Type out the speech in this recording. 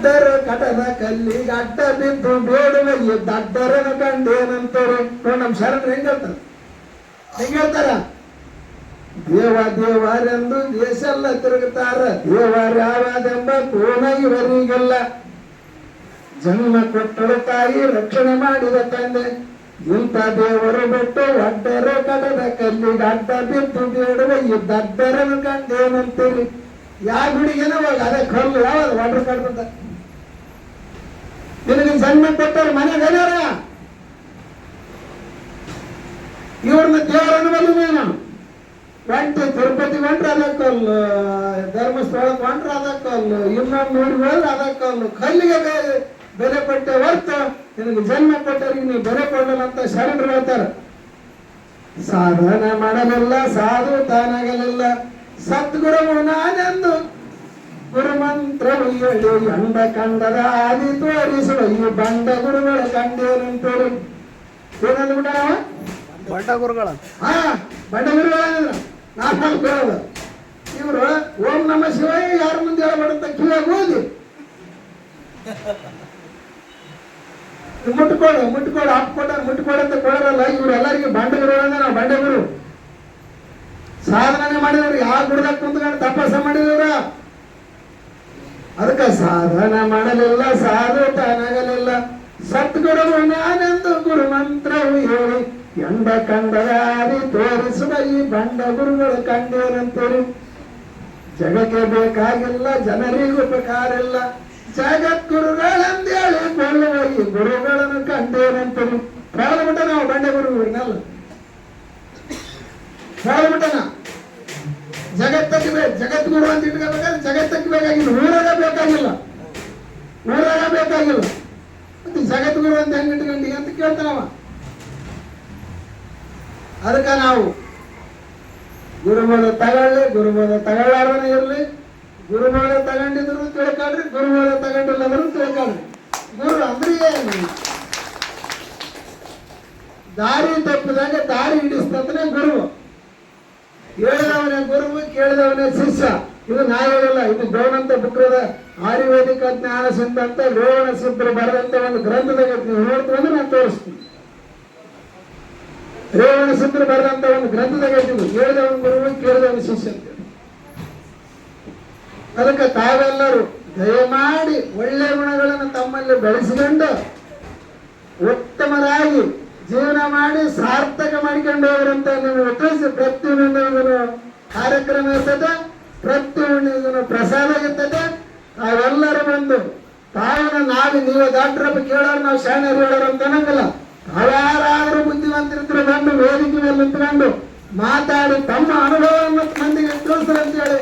ಅಡ್ಡರ ಕಟನ ಕಲ್ಲಿಗೆ ಅಡ್ಡ ಬಿದ್ದು ಬೇಡುವ ದಡ್ಡರನ ನೋಡಿ ನಮ್ಮ ಶರಣರು ಹೆಂಗ ಹೇಳ್ತಾರ ದೇವ ದೇವರೆಂದು ದೇಶ ಎಲ್ಲ ತಿರುಗುತ್ತಾರ ದೇವರ್ಯಾವದೆಂಬ ಕೋಣ ಇವರಿಗೆಲ್ಲ ಜನ್ಮ ಕೊಟ್ಟಳು ತಾಯಿ ರಕ್ಷಣೆ ಮಾಡಿದ ತಂದೆ. ಇಂಥ ದೇವರು ಬಿಟ್ಟು ಅಡ್ಡರ ಕಡದ ಕಲ್ಲಿಗೆ ಅಡ್ಡ ಬಿದ್ದು ಬೇಡುವ ದಡ್ಡರನ ಕಂಡೇನಂತೀರಿ ಯಾವ ಗುಡಿಗೆನ ಅದೇ ಕಲ್ಲು ಯಾವ್ದು ವಾಟರ್ ನಿನಗೆ ಜನ್ಮ ಕೊಟ್ಟರು ಮನೆಗೆ ಅದಾರ ಇವ್ರನ್ನ ದೇವರನ್ನು ಬಲ್ಲ ನೀನು. ಒಂಟಿ ತಿರುಪತಿ ಹೊಂಟ್ರೆ ಅದಕ್ಕಲ್ಲು ಧರ್ಮಸ್ಥಳಕ್ಕೆ ಹೊಂಟ್ರೆ ಅದಕ್ಕಲ್ಲು ಇನ್ನೊಂದು ಊರಿಗೆ ಹೋದ್ರೆ ಕಲ್ಲಿಗೆ ಬೆಲೆ ಕೊಟ್ಟೆ ಹೊರ್ತು ನಿನಗೆ ಜನ್ಮ ಕೊಟ್ಟರಿಗೆ ನೀವು ಬೆಲೆ ಕೊಡಲ್ಲ ಅಂತ ಶರಣರು ಹೇಳ್ತಾರೆ. ಸಾಧನ ಮಾಡಲಿಲ್ಲ, ಸಾಧು ತಾನಾಗಲಿಲ್ಲ ಸದ್ಗುರು ನಾನೆಂದು ಗುರುಮಂತ್ರವು ಹೇಳಿ ಅಂಡ ಕಂಡದ ಆದಿ ತೋರಿಸುವ ಈ ಬಂಡ ಗುರುಗಳ ಏನಂದ್ಬಿಟ್ಟ ನಾವು ಬಂಡ ಗುರುಗಳ ಹಾ ಬಂಡ ಗುರುಗಳ ನಾಲ್ಕು ಗುರುಗಳು ಇವರು ಓಂ ನಮ ಶಿವಾಯ ಯಾರ ಮುಂದೆ ಹೇಳಬಾರ್ದಂತ ಕಿವಿಯಾಗ ಓದಿ ಮುಟ್ಕೊಡು ಮುಟ್ಕೊಡು ಕೊಟ್ಟಾರ ಮುಟ್ಕೊಡು ಅಂತ ಕೊಡೋರಲ್ಲ ಇವ್ರು ಎಲ್ಲರಿಗೂ ಬಂಡ ಗುರುಗಳು ಅಂದ್ರೆ ನಾವು ಬಂಡ ಗುರು ಸಾಧನೆ ಮಾಡಿದವ್ರು ಯಾವ ಗುಡ್ದಾಗ ಕುಂತ್ಕೊಂಡು ತಪಸ್ಸ ಮಾಡಿದವ್ರ ಅದಕ್ಕೆ ಸಾಧನ ಮಾಡಲಿಲ್ಲ, ಸಾಧು ತಾನಾಗಲಿಲ್ಲ. ಸದ್ಗುರುವು ನಾನೆಂದು ಗುರು ಮಂತ್ರವು ಹೇಳಿ, ಎಂಬ ಕಂಡರಾದಿ ತೋರಿಸುವ ಈ ಬಂಡ ಗುರುಗಳು ಕಂಡೇನಂತೀರಿ? ಜಗಕ್ಕೆ ಬೇಕಾಗಿಲ್ಲ, ಜನರಿಗೂ ಉಪಕಾರ ಇಲ್ಲ ಜಗದ್ಗುರುಗಳೆಂದೇಳಿ ಕೊಳ್ಳುವ ಈ ಗುರುಗಳನ್ನು ಕಂಡೇನಂತೀರಿ? ಕಳೆದ್ಬಿಟ್ಟ ನಾವು ಬಂಡೆ ಗುರುಗಳನ್ನಲ್ಲ ಕಳೆದ್ಬಿಟ್ಟ ಪ್ರಾರಂಭ ಜಗತ್ತಕ್ಕೆ ಬೇಕು ಜಗದ್ಗುರು ಅಂತ ಇಟ್ಕೋಬೇಕಾದ್ರೆ ಜಗತ್ತಕ್ಕೆ ಬೇಕಾಗಿಲ್ಲ ಊರಾಗ ಬೇಕಾಗಿಲ್ಲ. ಊರಾಗ ಬೇಕಾಗಿಲ್ಲ. ಮತ್ತೆ ಜಗದ್ಗುರು ಅಂತ ಹೆಂಗ್ ಇಟ್ಕೊಂಡಿ ಅಂತ ಕೇಳ್ತಾನವ ಅದಕ್ಕೆ ನಾವು ಗುರುಮೂಲ ತಗೊಳ್ಳಿ ಗುರುಮೂಲ ತಗೊಳ್ಳಾರ್ದನ ಇರಲಿ. ಗುರುಮೂಲ ತಗೊಂಡಿದ್ರು ತಿಳ್ಕೊಳ್ರಿ ತಗೊಂಡಲ್ಲ ಅಂದ್ರು ತಿಳ್ಕೊಳ್ರಿ. ಗುರು ಅಂದ್ರೆ ಏನು? ದಾರಿ ತಪ್ಪಿದಾಗ ದಾರಿ ಹಿಡಿಸ್ತಂದ್ರೆ ಗುರು. ಹೇಳಿದವನೇ ಗುರುವು, ಕೇಳಿದವನೇ ಶಿಷ್ಯ. ಇದು ನಾ ಹೇಳಲ್ಲ ಇದು ಗೌನಂತ ಬುಕ್ರದ ಆಯುರ್ವೇದಿಕ ಜ್ಞಾನ ಸಿಂಧ ಅಂತ ರೋಹಣ ಸಿದ್ಧರು ಬರೆದಂತ ಒಂದು ಗ್ರಂಥದಾಗ ನೀವು ನೋಡ್ತೀವಿ ನಾನು ತೋರಿಸ್ತೀನಿ. ರೇವಣ ಸಿದ್ಧರು ಬರೆದಂತ ಒಂದು ಗ್ರಂಥದಾಗ ಹೇಳ್ತೀವಿ ಕೇಳಿದವನ ಗುರುವು, ಕೇಳಿದವನ ಶಿಷ್ಯ ಅಂತ ಅದಕ್ಕೆ ತಾವೆಲ್ಲರೂ ದಯಮಾಡಿ ಒಳ್ಳೆ ಗುಣಗಳನ್ನು ತಮ್ಮಲ್ಲಿ ಬೆಳೆಸಿಕೊಂಡು ಉತ್ತಮರಾಗಿ ಜೀವನ ಮಾಡಿ ಸಾರ್ಥಕ ಮಾಡಿಕೊಂಡು ಹೋಗ್ರಂತ ನಿಮಗೆ ತಿಳಿಸಿ ಪ್ರತಿಯೊಂದು ಕಾರ್ಯಕ್ರಮ ಇರ್ತದೆ ಪ್ರತಿಯೊಂದು ಇದನ್ನು ಪ್ರಸಾದ ಇರ್ತದೆ ತಾವೆಲ್ಲರೂ ಬಂದು ತಾವನ್ನ ನಾವು, ನೀವು ಡಾಕ್ಟ್ರಪ್ಪ ಕೇಳೋರು, ನಾವು ಶಾಣರು ಹೇಳೋರು ಅಂತ ಅನ್ನಂಗಿಲ್ಲ. ತಾವ್ಯಾರಾದ್ರೂ ಬುದ್ಧಿವಂತರಿದ್ರು ಬಂದು ವೇದಿಕೆ ಮೇಲೆ ನಿಂತ್ಕೊಂಡು ಮಾತಾಡಿ ತಮ್ಮ ಅನುಭವವನ್ನು ಮಂದಿಗೆ ತಿಳಿಸ್ರಂತ ಹೇಳಿ